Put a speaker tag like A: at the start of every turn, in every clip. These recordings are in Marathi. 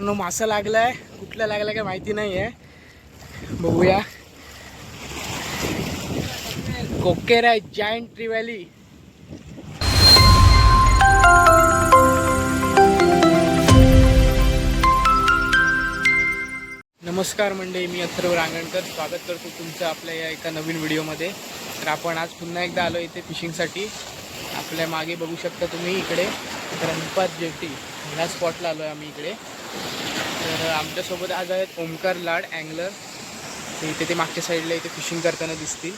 A: मित्रांनो मासा लागलाय. कुठला लागला काय माहिती नाही आहे बघूया. कोकेर आहे जायंट ट्रिवॅली नमस्कार मंडळी मी अथर्व रांगणकर. स्वागत करतो तुमचं आपल्या या एका नवीन व्हिडिओमध्ये. तर आपण आज पुन्हा एकदा आलो इथे फिशिंगसाठी आपल्या मागे बघू शकता तुम्ही इकडे रणपात जेटी. ह्या स्पॉटला आलो आहे आम्ही इकडे. तर आमच्यासोबत आज आहेत ओमकार लाड अँगलर ते इथे ते मागच्या साईडला इथे फिशिंग करताना दिसतील.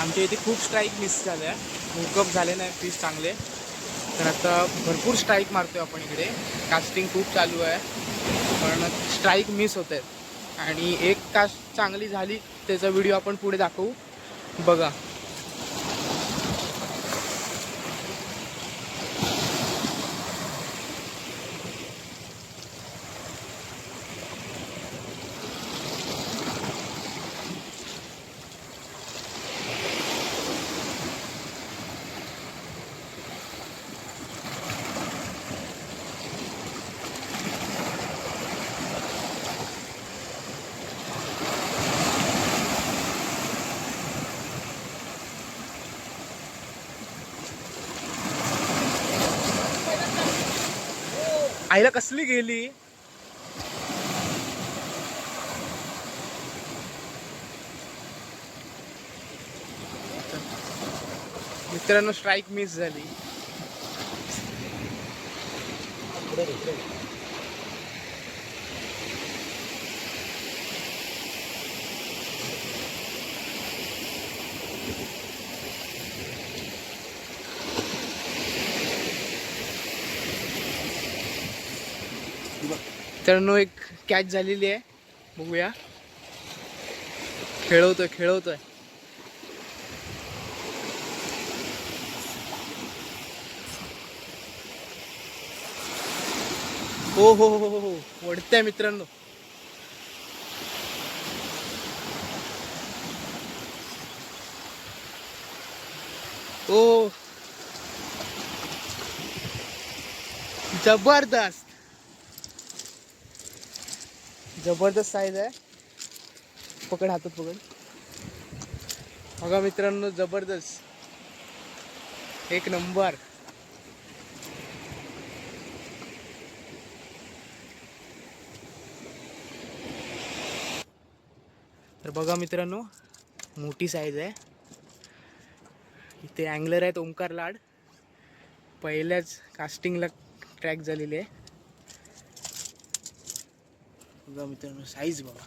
A: आमच्या इथे खूप स्ट्राईक मिस झाल्या. हुकअप झाले नाही फिश चांगले. तर आता भरपूर स्ट्राईक मारतोय आपण इकडे. कास्टिंग खूप चालू आहे. पण स्ट्राईक मिस होत आहेत आणि एक कास्ट चांगली झाली त्याचा व्हिडिओ आपण पुढे दाखवू. बघा. आईला कसली गेली? मित्रांनो स्ट्राईक मिस झाली. मित्रांनो एक कॅच झालेली आहे. बघूया. खेळवतोय खेळवतोय. हो हो हो हो हो. वडत्या मित्रांनो. ओ. जबरदस्त. जबरदस्त साईज आहे. पकड हातात पकड. बघा मित्रांनो जबरदस्त. एक नंबर तर बघा मित्रांनो मोठी साईज आहे. इथे अँगलर आहेत ओंकार लाड. पहिल्याच कास्टिंगला ट्रॅक झालेली आहे. बघा मित्रांनो साईज बघा.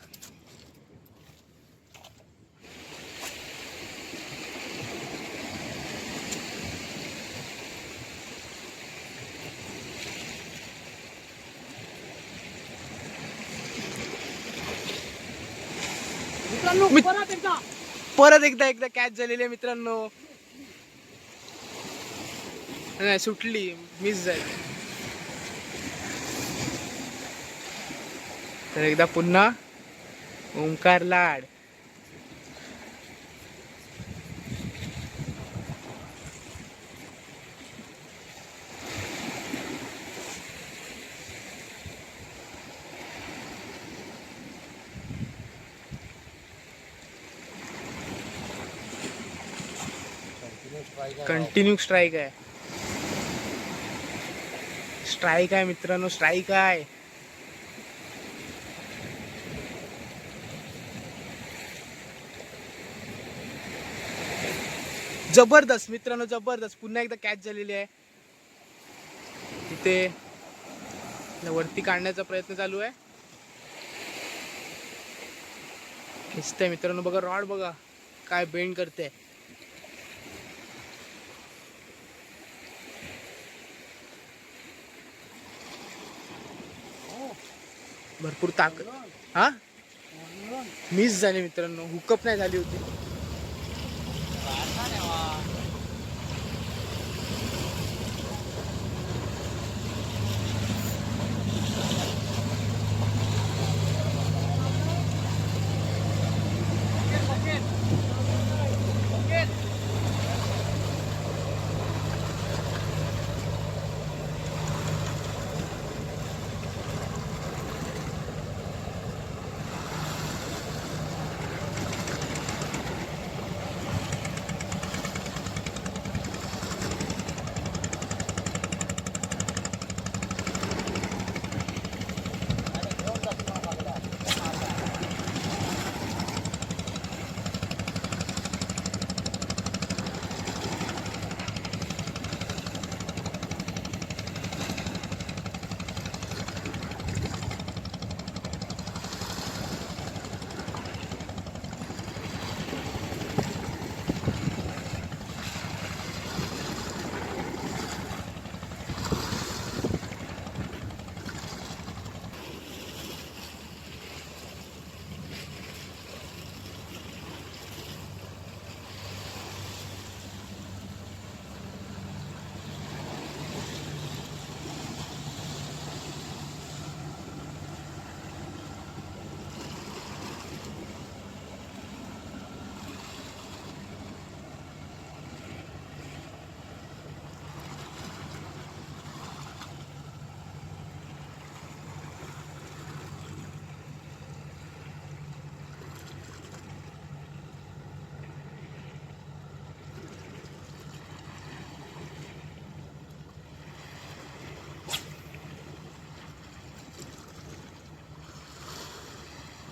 A: परत एकदा. एकदा कॅच झालेली आहे मित्रांनो. नाही सुटली मिस झाली. तर एकदा पुन्हा ओंकार लाड. कंटिन्यू स्ट्राईक आहे. स्ट्राईक आहे मित्रांनो स्ट्राईक आहे. जबरदस्त मित्रांनो जबरदस्त. पुन्हा एकदा कॅच झालेली आहे. तिथे वरती काढण्याचा प्रयत्न चालू आहे. खेचतंय मित्रांनो बघा रॉड बघा काय बेंड करते भरपूर ताकद. हा? मिस झाली मित्रांनो हुकअप नाही झाली होती.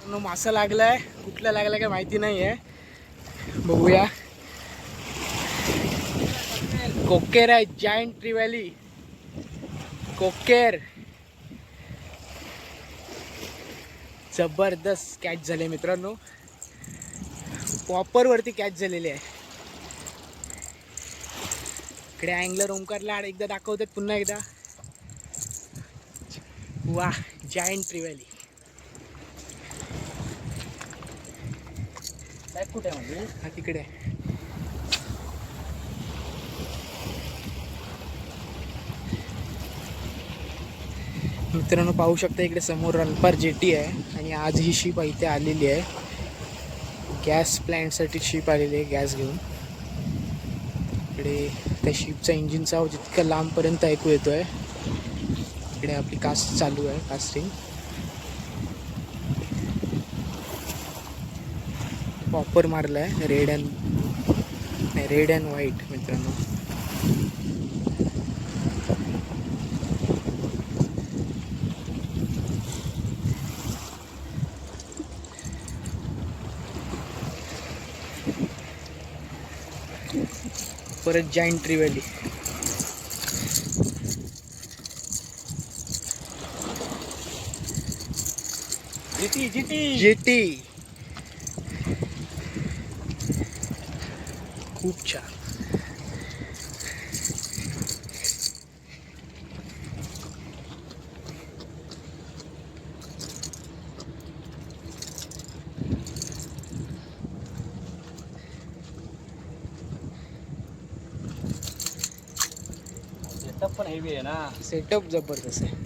A: पूर्ण मासा लागलाय. कुठला लागला काय माहिती नाही आहे बघूया. कोकेर आहे जायंट व्हॅली कोकेर जबरदस्त कॅच झाले मित्रांनो. पॉपरवरती कॅच झालेली आहे. इकडे अँगलर ओंकारला एकदा दाखवतात पुन्हा एकदा. वा जायंट साहेब
B: कुठे म्हणजे?
A: हा तिकडे. आहे. मित्रांनो पाहू शकता इकडे समोर रनपार जेटी आहे आणि आज ही शिप इथे आलेली आहे. गॅस प्लॅन्टसाठी शिप आलेली आहे गॅस घेऊन. इकडे त्या शिपचा इंजिनचा आवाज लांबपर्यंत ऐकू येतो आहे इकडे आपली कास्ट चालू आहे कास्टिंग पॉपर मारला आहे रेड अँड नाही रेड अँड व्हाईट मित्रांनो. परत giant trevally
B: GT GT
A: GT खूप छान
B: सेटअप पण हेवी आहे ना.
A: सेटअप जबरदस्त आहे.